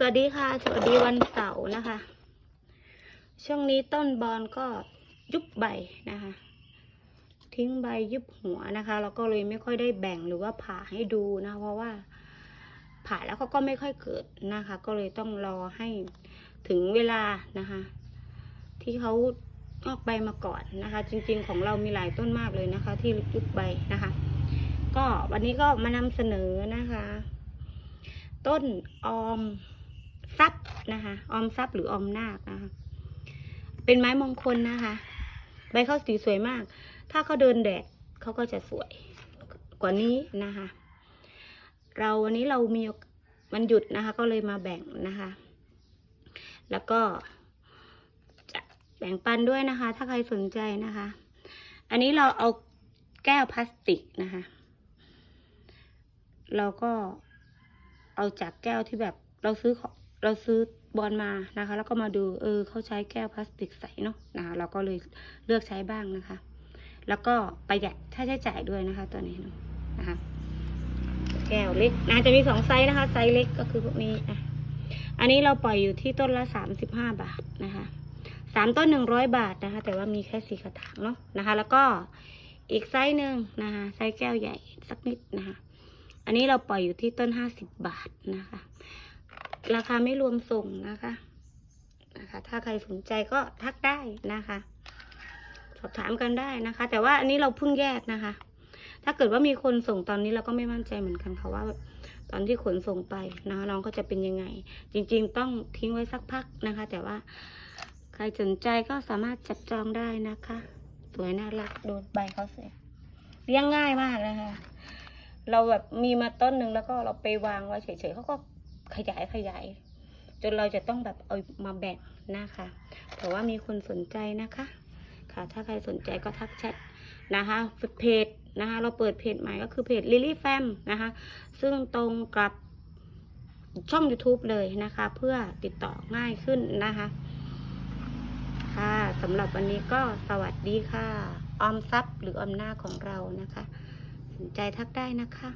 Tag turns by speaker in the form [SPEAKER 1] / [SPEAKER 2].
[SPEAKER 1] สวัสดีค่ะ สวัสดีวันเสาร์นะคะ ช่วงนี้ต้นบอนก็ยุบใบนะคะ ทิ้งใบยุบหัวนะคะแล้วก็เลยไม่ค่อยได้แบ่งหรือว่าผ่าให้ดูนะ เพราะว่าผ่าแล้วเขาก็ไม่ค่อยเกิดนะคะ ก็เลยต้องรอให้ถึงเวลานะคะ ที่เขาออกใบมาก่อนนะคะ จริง ๆ ของเรามีหลายต้นมากเลยนะคะ ที่ยุบใบนะคะ ก็วันนี้ก็มานำเสนอนะคะ ต้นออม ทรัพย์นะคะออมทรัพย์หรือออมนาคนะคะ เป็นไม้มงคลนะคะ ใบเขาสีสวยมาก ถ้าเขาเดินแดดเขาก็จะสวยกว่านี้นะคะ เราวันนี้เรามีมันหยุดนะคะ ก็เลยมาแบ่งนะคะ แล้วก็จะแบ่งปันด้วยนะคะ ถ้าใครสนใจนะคะ อันนี้เราเอาแก้วพลาสติกนะคะ เราก็เอาจากแก้วที่แบบเราซื้อของ เราซื้อบอลมานะคะ แล้วก็มาดูเออเขาใช้แก้วพลาสติกใสเนาะนะคะเราก็เลยเลือกใช้บ้างนะคะ แล้วก็ประหยัดค่าใช้จ่ายด้วยนะคะ ตัวนี้นะนะคะ แก้วเล็กนะจะมีสองไซส์นะคะ ไซส์เล็กก็คือพวกนี้อะอันนี้เราปล่อยอยู่ที่ต้นละสามสิบห้าบาทนะคะสามต้นหนึ่งร้อยบาทนะคะ แต่ว่ามีแค่สี่กระถางเนาะนะคะ แล้วก็อีกไซส์หนึ่งนะคะไซส์แก้วใหญ่สักนิดนะคะ อันนี้เราปล่อยอยู่ที่ต้นห้าสิบบาทนะคะ ราคาไม่รวมส่งนะคะนะคะ ถ้าใครสนใจก็ทักได้นะคะ สอบถามกันได้นะคะ แต่ว่าอันนี้เราเพิ่งแยกนะคะ ถ้าเกิดว่ามีคนส่งตอนนี้เราก็ไม่มั่นใจเหมือนกันค่ะว่า ตอนที่ขนส่งไปนะคะน้องก็จะเป็นยังไง จริง ๆ ต้องทิ้งไว้สักพักนะคะ แต่ว่าใครสนใจก็สามารถจับจองได้นะคะ สวยน่ารักดูใบเขาสวยเลี้ยงง่ายมากนะคะเราแบบมีมาต้นหนึ่งแล้วก็เราไปวางไว้เฉยๆเขาก็ ขยายขยาย จนเราจะต้องแบบเอามาแบ่งนะคะแต่ว่ามีคนสนใจนะคะ ค่ะ ถ้าใครสนใจก็ทักแชทนะคะเพจนะคะ เราเปิดเพจใหม่ก็คือเพจ Lily Fam นะคะ ซึ่งตรงกับช่อง YouTube เลยนะคะ เพื่อติดต่อง่ายขึ้นนะคะ ค่ะสำหรับวันนี้ก็สวัสดีค่ะ ออมทรัพย์หรือออมหน้าของเรานะคะ สนใจทักได้นะคะ